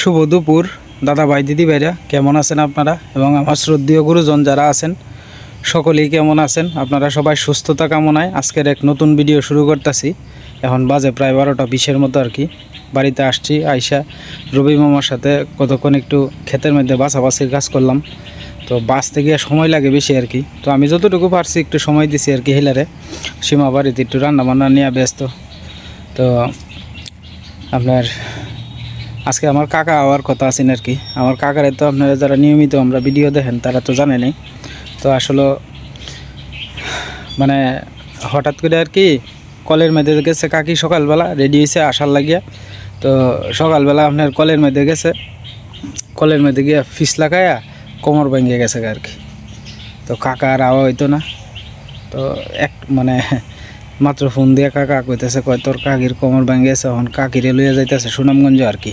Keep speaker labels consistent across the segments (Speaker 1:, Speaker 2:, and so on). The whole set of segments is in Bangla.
Speaker 1: শুভ দুপুর। দাদা ভাই, দিদি ভাইরা, কেমন আছেন আপনারা? এবং আমার শ্রদ্ধীয় গুরুজন যারা আছেন, সকলেই কেমন আছেন? আপনারা সবাই সুস্থতা কামনায় আজকের এক নতুন ভিডিও শুরু করতেছি। এখন বাজে প্রায় বারোটা বিশের মতো আর কি। বাড়িতে আসছি, আইসা রবি মামার সাথে কতক্ষণ একটু ক্ষেতের মধ্যে বাছাবাছির কাজ করলাম। তো বাঁচতে গিয়ে সময় লাগে বেশি আর কি। তো আমি যতটুকু পারছি একটু সময় দিছি আর কি হেলারে। সীমা বাড়িতে একটু রান্না বান্না নিয়ে ব্যস্ত। তো আপনার আজকে আমার কাকা হওয়ার কথা আছেন আর কি আমার কাকারে তো আপনারা যারা নিয়মিত আমরা ভিডিও দেখেন, তারা তো জানেনই তো আসলে মানে হঠাৎ করে আর কি কলের মধ্যে গেছে কাকি সকালবেলা রেডি হয়েছে আসার লাগিয়া। তো সকালবেলা আপনার কলের মধ্যে গেছে, কলের মধ্যে গিয়ে ফিস লাগাইয়া কোমর ভেঙে গেছে আর কি। তো কাকা আর আওয়া হইতো না। তো এক মানে মাত্র ফোন দিয়ে কাকা কইতেছে, কয়, তোর কাকির কোমর ভেঙে গেছে, এখন কাকিরে লইয়া যাইতেছে সুনামগঞ্জ আর কি।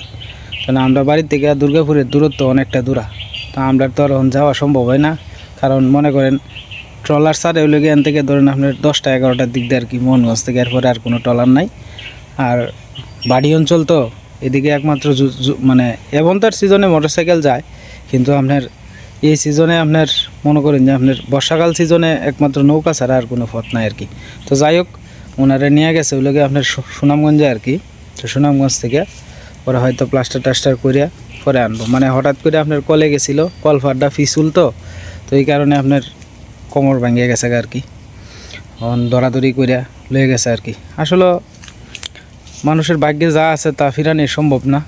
Speaker 1: কারণ আমরা বাড়ির থেকে দুর্গাপুরের দূরত্ব অনেকটা দূরা। তো আমরা তো আর যাওয়া সম্ভব হয় না। কারণ মনে করেন, ট্রলার সারে ওই এখান থেকে ধরেন আপনার দশটা এগারোটার দিক দিয়ে আর কি মোহনগঞ্জ থেকে, এরপরে আর কোনো ট্রলার নাই। আর বাড়ি অঞ্চল তো এদিকে একমাত্র মানে এখন তার সিজনে মোটরসাইকেল যায়, কিন্তু আপনার এই সিজনে আপনার মনে করেন যে আপনার বর্ষাকাল সিজনে একমাত্র নৌকা ছাড়া আর কোনো পথ নাই আর কি। তো যাই হোক, ওনারা নিয়ে গেছে ওগুলোকে আপনার সুনামগঞ্জে আর কি। তো সুনামগঞ্জ থেকে ওরা হয়তো প্লাস্টার টাস্টার করিয়া পরে আনব। মানে হঠাৎ করে আপনার কলে গেছিল, কল কলফারটা ফিসুল তো তো এই কারণে আপনার কোমর ভাঙিয়ে গেছে আর কি অন দরাদরি করিয়া লয়ে গেছে আর কি আসলে মানুষের ভাগ্যে যা আছে তা ফিরানি সম্ভব না।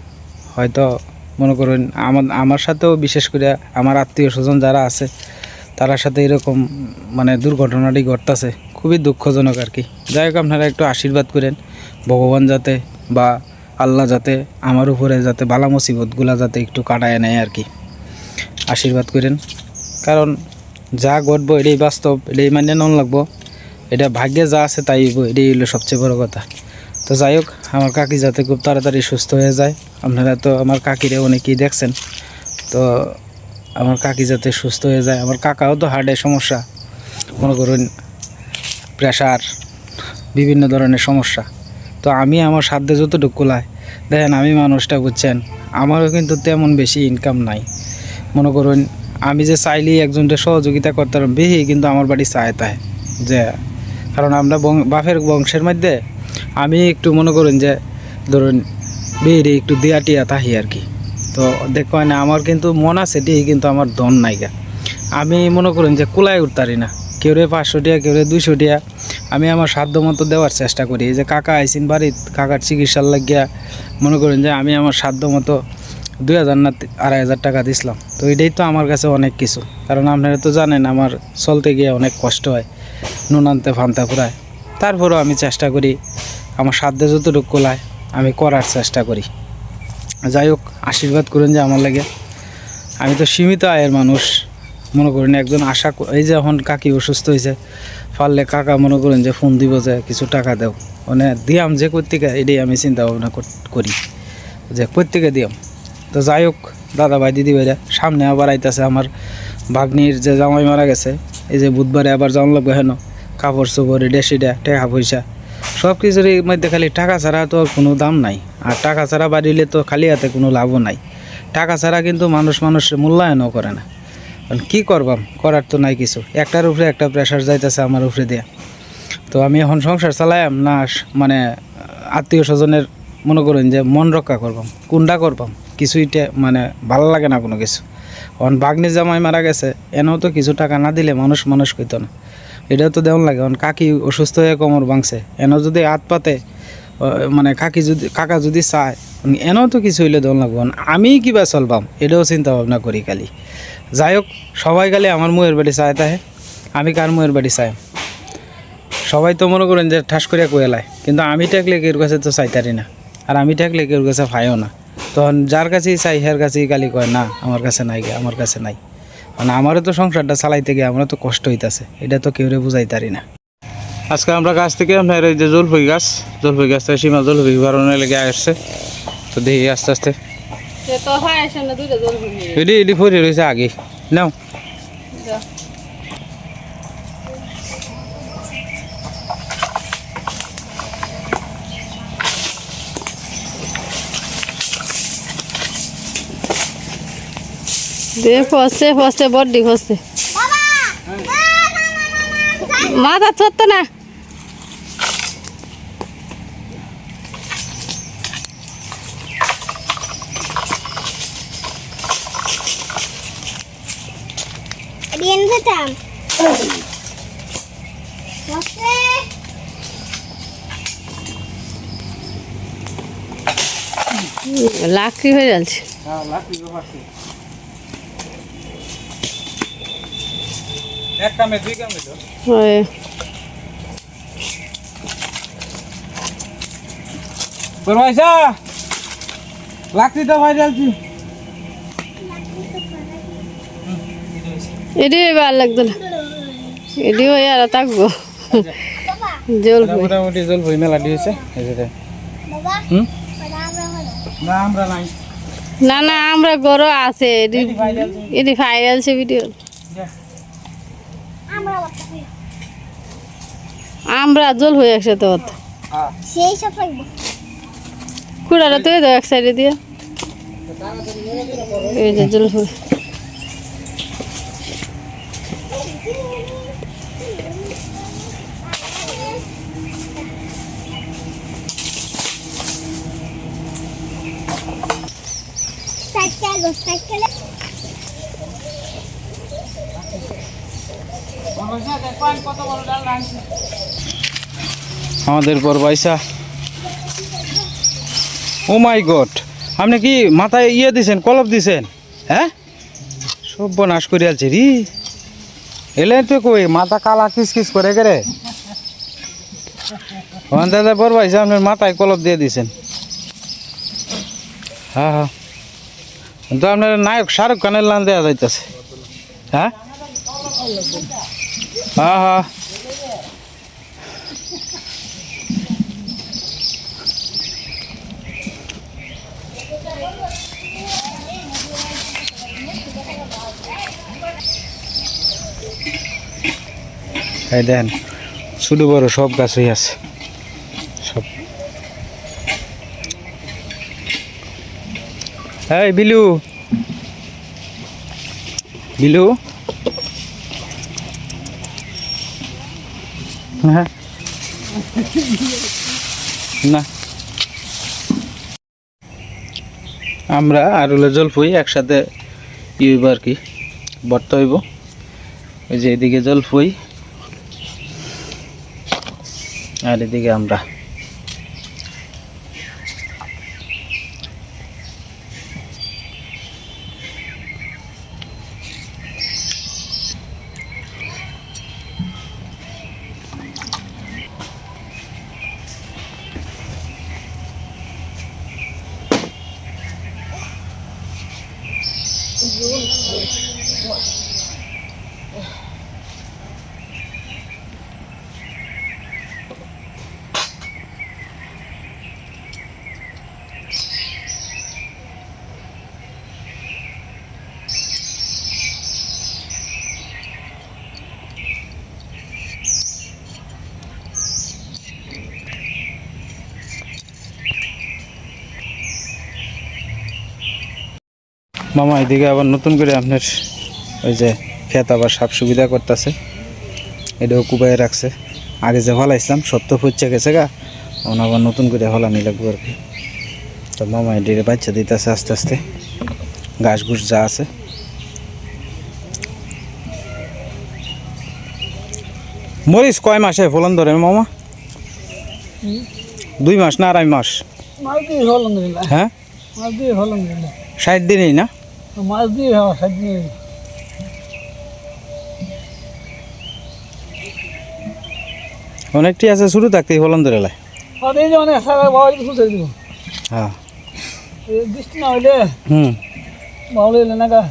Speaker 1: হয়তো মনে করুন আমার আমার সাথেও বিশেষ করে আমার আত্মীয় স্বজন যারা আছে, তার সাথে এরকম মানে দুর্ঘটনাটি ঘটতেছে। খুবই দুঃখজনক আর কি যাই হোক, আপনারা একটু আশীর্বাদ করেন। ভগবান যাতে বা আল্লাহ যাতে আমার উপরে যাতে বালা মুসিবতগুলা যাতে একটু কাটায় নেয় আর কি। আশীর্বাদ করেন। কারণ যা ঘটবো এটাই বাস্তব, এটাই মানে নন লাগবো। এটা ভাগ্যে যা আছে তাই এটাই হলো সবচেয়ে বড় কথা। তো যাই হোক, আমার কাকি যাতে খুব তাড়াতাড়ি সুস্থ হয়ে যায়, আপনারা তো আমার কাকিরে অনেকেই দেখছেন। তো আমার কাকি যাতে সুস্থ হয়ে যায়, আমার কাকাও তো হার্টের সমস্যা। মনে করুন প্রেশার বিভিন্ন ধরনের সমস্যা। তো আমি আমার সাধ্যে যতটুকু কুলায় দেখেন আমি মানুষটা, বুঝছেন? আমারও কিন্তু তেমন বেশি ইনকাম নাই। মনে করুন, আমি যে চাইলেই একজনকে সহযোগিতা করতাম, বেশি কিন্তু আমার বাড়ি চায় তাই, যে, কারণ আমরা বং- বাপের বংশের মধ্যে আমি একটু মনে করুন যে, ধরুন বেরে একটু দেয়া টিয়া তাহি আর কি। তো দেখো না আমার কিন্তু মন আছে ঠিকই কিন্তু আমার ধন নাইগা আমি মনে করেন যে কুলায় উঠতারি না। কেউ রে পাঁচশো টিয়া কেউ রে দুইশো টিয়া, আমি আমার সাধ্য মতো দেওয়ার চেষ্টা করি। যে কাকা আইসিন বাড়ির কাকার চিকিৎসার লাগিয়া মনে করেন যে আমি আমার সাধ্য মতো দুই হাজার না আড়াই হাজার টাকা দিছিলাম। তো এটাই তো আমার কাছে অনেক কিছু। কারণ আপনারা তো জানেন, আমার চলতে গিয়ে অনেক কষ্ট হয়, নুন আনতে ফানতে পুরায় তারপরেও আমি চেষ্টা করি, আমার সাধ্যে যতটুকু কোলায়, আমি করার চেষ্টা করি। যাই হোক, আশীর্বাদ করুন যে আমার লাগে। আমি তো সীমিত আয়ের মানুষ। মনে করেন একজন আশা এই যে এখন কাকি অসুস্থ হয়েছে, পারলে কাকা মনে করেন যে ফোন দিব যে কিছু টাকা দেও। মানে দিয়াম যে কর্তিকা, এটাই আমি চিন্তা ভাবনা করি যে প্রত্যেকে দিয়াম। তো যাই হোক, দাদা ভাই, দিদি ভাইরা, সামনে আবার আইতাছে আমার ভাগ্নির যে জামাই মারা গেছে, এই যে বুধবারে আবার জান লাগবে হেন, কাপড় চোপড় ডেসিডা টাকা পয়সা সব কিছুর মধ্যে খালি টাকা ছাড়া তো কোনো দাম নাই। আর টাকা ছাড়া বাড়িলে তো খালি হাতে কোনো লাভও নাই। টাকা ছাড়া কিন্তু মানুষ মানুষের মূল্যায়নও করে না। কারণ কী করবাম করার তো নাই কিছু। একটার উপরে একটা প্রেশার যাইতেছে আমার উপরে দেয়া। তো আমি এখন সংসার চালাইম না মানে আত্মীয় স্বজনের মনে করেন যে মন রক্ষা করবাম। কোনটা করবাম। কিছুই টে- মানে ভালো লাগে না কোনো কিছু। এখন বাগনি জামাই মারা গেছে, এনেও তো কিছু টাকা না দিলে মানুষ মানুষ কইতো না। এটাও তো দেওয়ান লাগে। এখন কাকি অসুস্থ হয়ে কোমর ভাঙছে। এনেও যদি হাত পাতে মানে কাকি যদি, কাকা যদি চায় এনেও তো কিছু হইলে দেওয়ান লাগবে। আমি কিবা চলবাম, এটাও চিন্তা ভাবনা করি খালি। যাই হোক সবাই গেলে আমার মুয়ের বাড়ি চায় তাহে। আমি কার মুয়ের বাড়ি চাই সবাই তো মনে করেন যে ঠাস করিয়া কয়েলায় কিন্তু আমি থাকলে কেউর কাছে তো চাইতারি না, আর আমি থাকলে কেউর কাছে পাইও না। তখন যার কাছেই চাই, হের কাছেই কালি কয়, না, আমার কাছে নাই গে, আমার কাছে নাই। মানে আমারও তো সংসারটা চালাইতে গিয়ে আমারও তো কষ্ট হইতাছে, এটা তো কেউরে বুঝাইতারি না। আজকে আমরা গাছ থেকে আপনার এই যে জলফুই গাছ জলফুই গাছ থেকে সীমা জলফই বাড়ানো লেগে আসছে। তো দেখি আস্তে আস্তে। এডি এডি ফরি রয়েছে আগে। নাও।
Speaker 2: দে ফসছে ফসছে বড্ডি ফসছে। মাথা চড়তো না।
Speaker 3: What's
Speaker 2: লাকড়ি হয়ে যাচ্ছে।
Speaker 1: দুই কামে তো। ভাই জ্বালছি
Speaker 2: এটি ভালো লাগতো না। এটি হয়ে আর থাকব। জল
Speaker 1: মোটামুটি জল ভই মেলা দিয়েছে? না
Speaker 2: না আমরা গরো আছে। এটি এটি ভাইরাল সে ভিডিও? আমরা জল হয়ে একসাথে হতো।
Speaker 1: হ্যাঁ.
Speaker 2: কুড়াটা তুই দাও এক সাইডে দিয়ে। এই যে জল হয়ে।
Speaker 1: আমাদের পর পয়সা। ও মাই গড, আপনি কি মাথায় ইয়ে দিছেন, কলপ দিছেন? হ্যাঁ? সব নাশ করে আলছে রি। এলে তো কই, মাথা কালা কিস কিস করে করে ওখান দাদা, পর পয়সা, আপনার মাথায় কলপ দিয়ে দিছেন। হ্যাঁ হ্যাঁ। তো আপনার নায়ক শাহরুখ খানের লান দেওয়া যাইতেছে। হ্যাঁ? হ্যাঁ হ্যাঁ এই দেখেন, ছোট বড় সব গাছই আছে। এই, বিলু। বিলু? হ্যাঁ। না। আমরা আর হলো জলপুই একসাথে ই হইব আর কি বর্ত হইব। ওই যে এদিকে জল জলপুই আর এদিকে আমরা। মামা এদিকে আবার নতুন করে আপনার ওই যে খেত আবার সাপ সুবিধা করতেছে। এটাও কুবাই রাখছে। আগে যে হলাইছিলাম সত্য ফুচ্ছে গেছে গা। ওন আবার নতুন করে হলানি লাগবে আর কি। তো মামা এদিকে বাচ্চা দিতেছে আস্তে আস্তে। ঘাস ঘুষ যা আছে। মরিচ কয় মাসে ফলন ধরে মামা? দুই মাস না আড়াই মাস? হ্যাঁ? ষাট দিনেই না?
Speaker 4: মাছ দিয়ে হওয়া সাত
Speaker 1: অনেকটি আছে শুরু থাকতেই ফলন ধরে লাই।
Speaker 4: এই যে অনেক সারা বাবা দিব।
Speaker 1: হ্যাঁ।
Speaker 4: বৃষ্টি না হইলে
Speaker 1: হুম।
Speaker 4: ভালো হইলে না গা।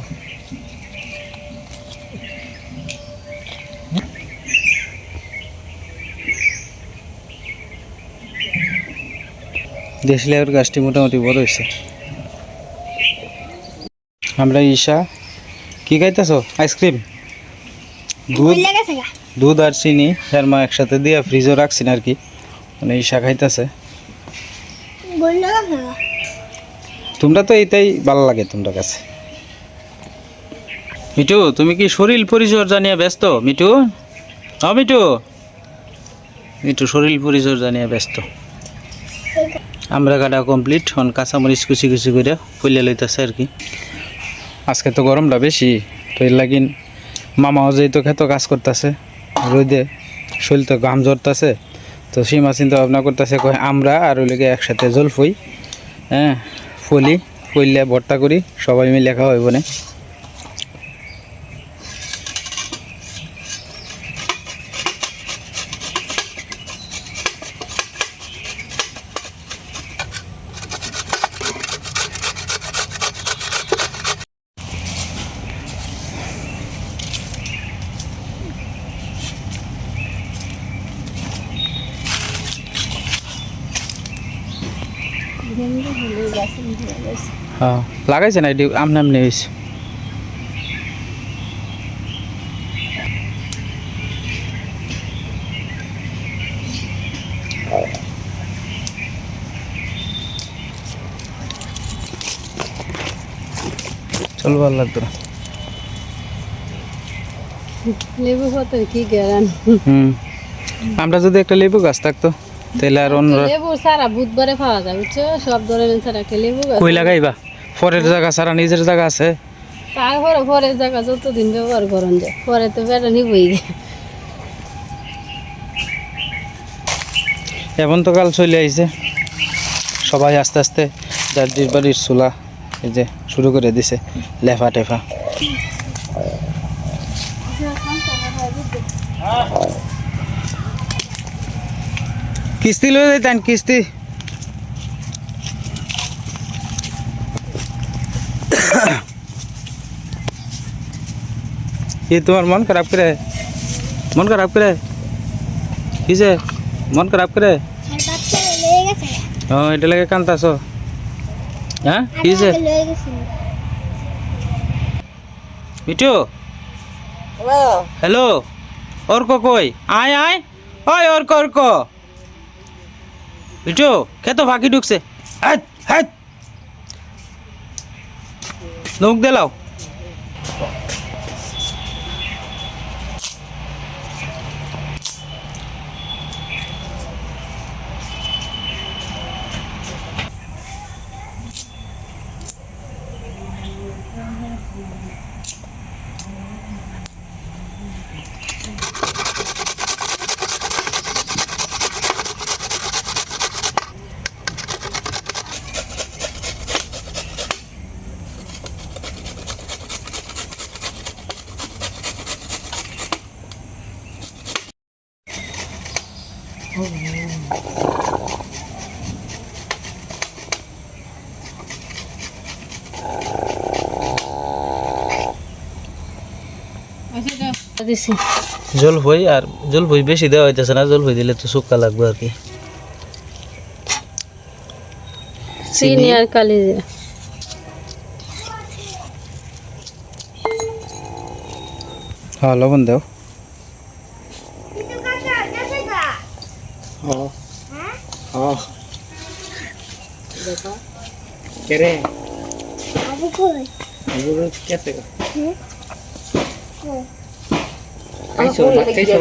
Speaker 1: দেশি গাছটি মোটামুটি বড় হয়েছে আমরা ঈশা। কি খাইতেছো? আইসক্রিম? দুধ. দুধ আর চিনি এর মা একসাথে দিয়ে ফ্রিজও রাখছি না আর কি। মানে ঈশা খাইতেছে. তোমরা তো এইটাই ভালো লাগে তোমরা কাছে। মিঠু তুমি কি শরীর পরিচর্যা নিয়ে ব্যস্ত? মিঠু? হ্যাঁ মিঠু। মিঠু শরীর পরিচর্যা নিয়ে ব্যস্ত। আমরা কাটা কমপ্লিট হন কাঁচামরিচ কুচি কুচি করে ফুলে লইতেছে আর কি। আজকে তো গরমটা বেশি, তো এর লাগিন মামাও যেহেতু খেতো কাজ করতেছে, রোদে শরীর তো ঘাম ঝরতেছে, তো সীমা চিন্তা ভাবনা করতেছে, কয় আমরা আর ওই লেগে একসাথে জল ফুই হ্যাঁ ফলি ফইলে ভর্তা করি, সবাই মিলে খাওয়া হইব না হ্যাঁ লাগাইছে না? আমনে আমনে হয়েছে চল ভালো লাগতো না
Speaker 2: লেবু কি
Speaker 1: হুম। আমরা যদি একটা লেবু গাছ থাকতো তাহলে আর অন্য
Speaker 2: লেবু সারা বুধবারে পাওয়া যায় বুঝছ? সব ধরনের একটা লেবু গাছ
Speaker 1: কই লাগাইবা? পরের জায়গা ছাড়া নিজের জায়গা আছে?
Speaker 2: তারপরে পরের জায়গা যতদিন ব্যবহার করেন যায় পরে তো বেটা নিবই। গে
Speaker 1: এখন তো কাল চলে আইছে। সবাই আস্তে আস্তে যার যার বাড়ির চুলা এই যে শুরু করে দিছে লেফা টেফা। কিস্তি লয়ে যাইতেন কিস্তি? কি তোমার মন খারাপ করে মন খারাপ করে কিসে মন খারাপ করে
Speaker 3: আর বাচ্চা লয়ে গেছে
Speaker 1: ও এটা লাগে কান্তাছ হ্যাঁ কিসে
Speaker 3: আমাকে লয়ে গেছে
Speaker 1: মিঠু হ্যালো অর্ক কই আয় আয় ওই অর্ক অর্ক মিঠু খেতো ফাঁকি ঢুকছে হাট হাট নৌক দিলাও
Speaker 2: দিছি।
Speaker 1: জল ভই আর জল ভই বেশি দেওয়া হইতেছে না জল ভই দিলে তো শুক্কা লাগবে আর কি।
Speaker 2: চিনি আর কালি দিয়ে।
Speaker 1: হ্যাঁ লবণ দাও।
Speaker 3: কিন্তু কাকা গেছে গা
Speaker 1: কেরে
Speaker 3: আবু কই?
Speaker 1: কেসে
Speaker 3: কই?
Speaker 1: খাইছো?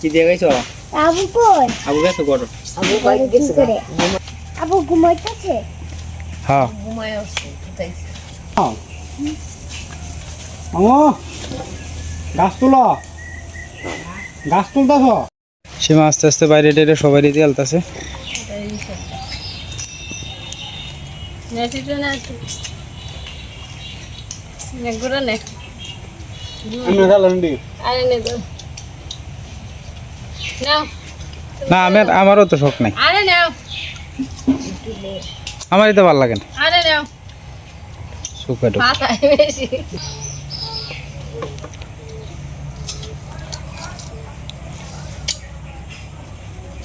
Speaker 1: কি দিয়ে গাইছো
Speaker 3: আবু কই?
Speaker 1: আবু গেছো কর
Speaker 3: কি করে আবু ঘুমাইতেছে?
Speaker 1: হ্যাঁ
Speaker 4: ও গাছ তুলো। গাছ তুলতেছ?
Speaker 1: সীমা আস্তে আস্তে বাইরে টেরে সবাই দিয়ে আলতাছে
Speaker 2: নেটিটা না নেগুড়া নে
Speaker 4: আমি গেলাম দিকে
Speaker 2: আরে নে।
Speaker 1: না আমার আমারও তো শখ নাই।
Speaker 2: আরে নাও।
Speaker 1: আমারই তো ভালো লাগে না।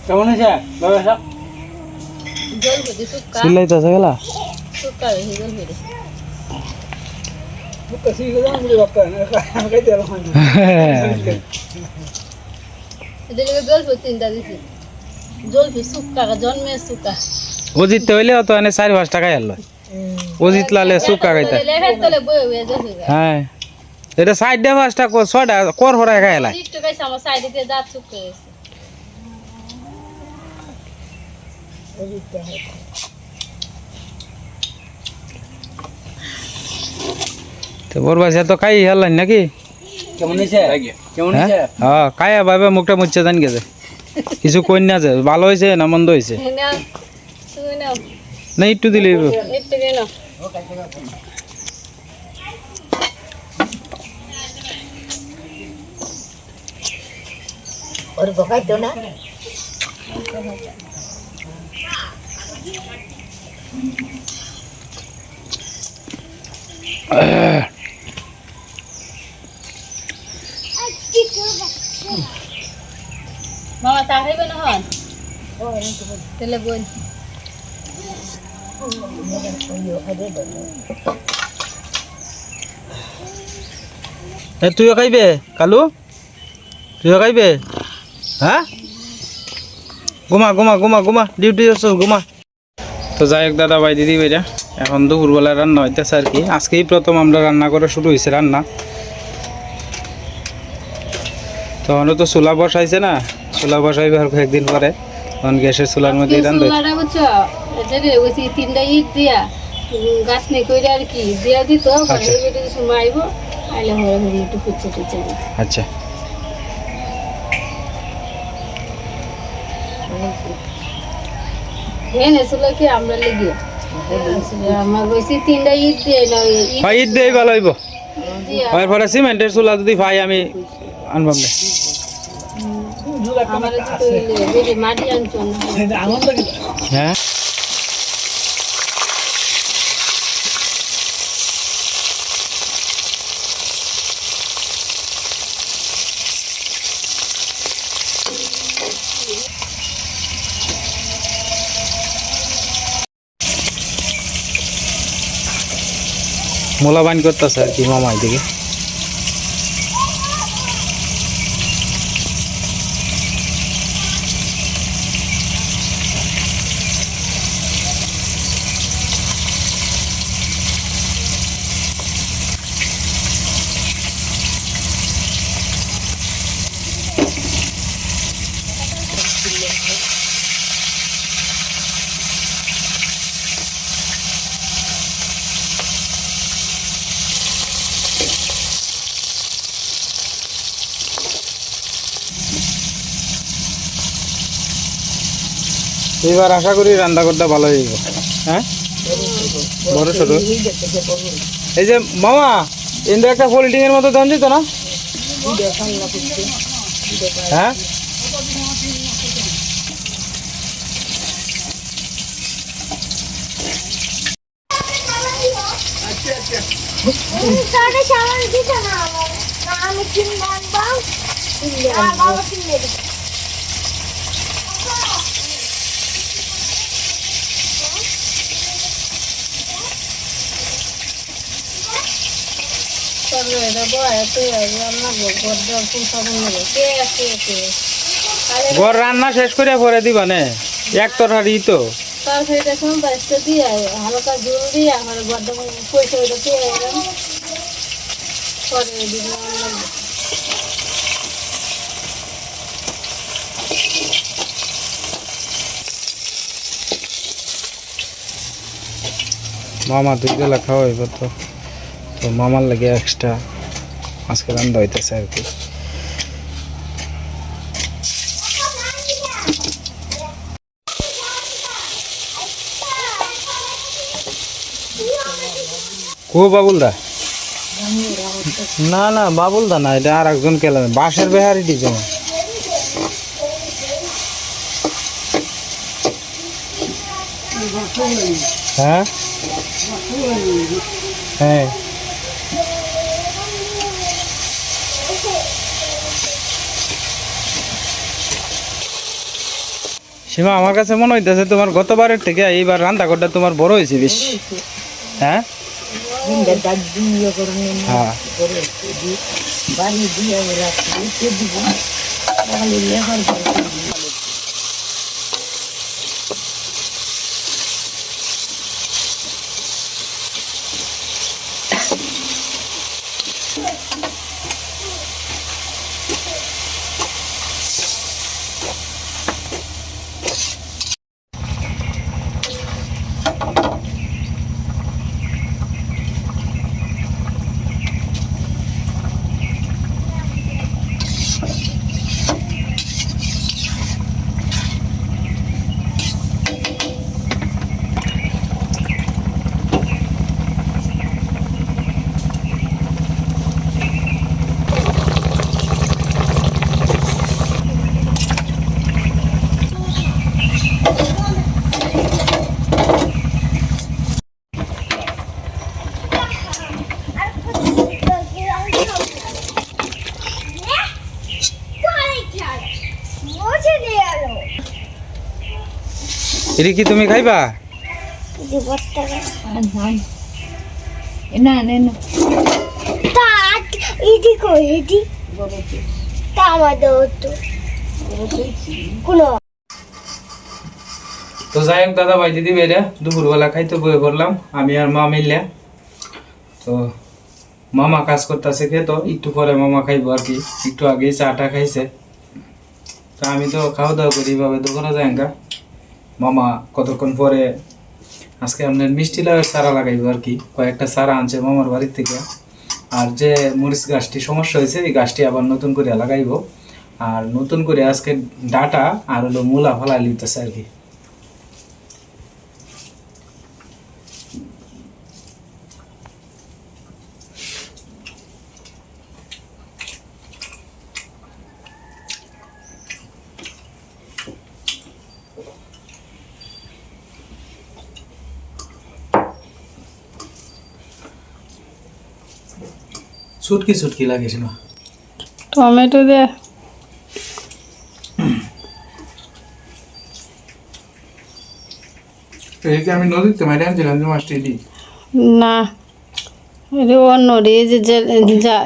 Speaker 4: কেমন হয়েছে?
Speaker 2: বুঝি সুক্কা
Speaker 1: চিল্লাইতেছে গেলা? ও জিততে হইলে অত এনে চারি পাঁচ টাকাই আনলো ও জিতলালে
Speaker 2: বয়ে বয়ে
Speaker 1: হ্যাঁ এটা সাইডে পাঁচটা ছয়টা কর হরা
Speaker 2: দিয়ে দাঁত চুপকে গেছে
Speaker 1: তো বাসা তো খাই হেলান নাকি?
Speaker 4: কেমন হয়েছে? কেমন
Speaker 1: হ্যাঁ
Speaker 4: হয়েছে?
Speaker 1: হ্যাঁ খাইয়া ভাবে মুখটা মুচ্ছে জান গেছে। কিছু কই না যে ভালো হয়েছে না মন্দ হয়েছে?
Speaker 2: নাও তুমি
Speaker 1: না একটু দিলে
Speaker 2: মামা চা খাইবে?
Speaker 1: কালু? তুইও খাইবে? হ্যাঁ? ঘুমা ঘুমা ঘুমা ঘুমা, ডিউটি আছো, ঘুমা। তো যাই হোক, দাদা ভাই, দিদি ভাইরা, এখন দুপুরবেলা রান্না হইতেছে আর কি। আজকেই প্রথম আমরা রান্না করা শুরু হয়েছে রান্না। তখনও তো চুলা বসাইছে না। চুলা বসাইবে আর কয়েকদিন পরে তখন গ্যাসের চুলার মধ্যে রান্ধবে
Speaker 2: তিনটা ইট দিয়া গাছ নেই কইরা আর কি দিয়া দিত
Speaker 1: আচ্ছা।
Speaker 2: সময় আইব আইলে একটু
Speaker 1: আচ্ছা।
Speaker 2: হ্যাঁ কি আমরা লেগে? আমার কইছি তিনটা দিয়ে
Speaker 1: ঈদ দিয়ে ভালো হইব।
Speaker 2: দিয়া।
Speaker 1: এর পরে সিমেন্টের চুলা যদি পাই আমি আনবাম না। হ্যাঁ। মোলা বাইন করতেছে আর কি মামা এদিকে। এবার আশা করি রান্না করতে ভালো হইব। হ্যাঁ? বড় ছোট। এই যে মামা ইন্দ্র একটা ফোল্ডিং এর মতো দাম
Speaker 3: দিত না? হ্যাঁ? আমি কিনবো বাবা কিনবে
Speaker 1: ঘর রান্না শেষ করে পরে দিবা নে। এক তরকারি তো।
Speaker 2: তারপরে এটা সময় বাইশটা দিয়ে হালকা
Speaker 1: মামা দুই বেলা খাওয়া হইব তো। তো মামার লাগে এক্সট্রা আজকে রান্না হইতেছে আর কি। কো বাবুল দা না না বাবুল দা না, এটা আর একজন কেলা বাঁশের বেহারি দিছে হ্যাঁ? হ্যাঁ। সীমা, আমার কাছে মনে হইতেছে তোমার গতবারের থেকে এইবার রান্না করটা তোমার বড় হয়েছে বেশি। হ্যাঁ? হ্যাঁ। এটা কি তুমি খাইবা?
Speaker 2: না না
Speaker 3: তা তা আমাদের তো কোনো।
Speaker 1: তো যাই হোক দাদা ভাই দিদি বেরে দুপুরবেলা খাইতে বয়ে করলাম আমি আর মা মিললে। তো মামা কাজ করতেছে খেতো একটু পরে মামা খাইবো আর কি। একটু আগেই চাটা খাইছে। তা আমি তো খাওয়া দাওয়া করি ভাবে দোকানে যাই গা মামা, কতক্ষণ পরে? আজকে আপনার মিষ্টি লাউয়ের চারা লাগাইবো আর কি। কয়েকটা চারা আনছে মামার বাড়ির থেকে। আর যে মরিচ গাছটি, সমস্যা হয়েছে, এই গাছটি আবার নতুন করে লাগাইব। আর নতুন করে আজকে ডাটা আর হলো মূলা ফলা লিতেছে আর কি। ছুটকি লাগিয়েছে না?
Speaker 2: টমেটো দে।
Speaker 1: এই যে আমি নদীতে মারি আনছিলাম যে মাছটি দিই
Speaker 2: না এটা অন্য রে যে জেলে যা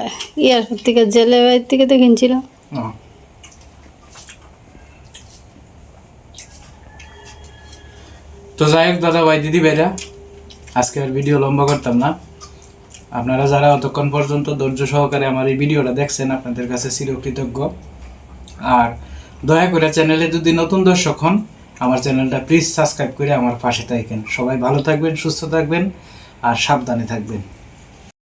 Speaker 2: ইয়ার থেকে জেলে বাড়ির থেকে তো কিনছিলাম
Speaker 1: তো যাই হোক দাদা ভাই দিদি ভাইরা আজকে আর ভিডিও লম্বা করতাম না। আপনারা যারা অতক্ষণ পর্যন্ত ধৈর্য সহকারে আমার এই ভিডিওটা দেখছেন, আপনাদের কাছে চিরকৃতজ্ঞ। আর দয়া করে চ্যানেলে যদি নতুন দর্শক হন, আমার চ্যানেলটা প্লিজ সাবস্ক্রাইব করে আমার পাশে থাকেন। সবাই ভালো থাকবেন, সুস্থ থাকবেন, আর সাবধানে থাকবেন।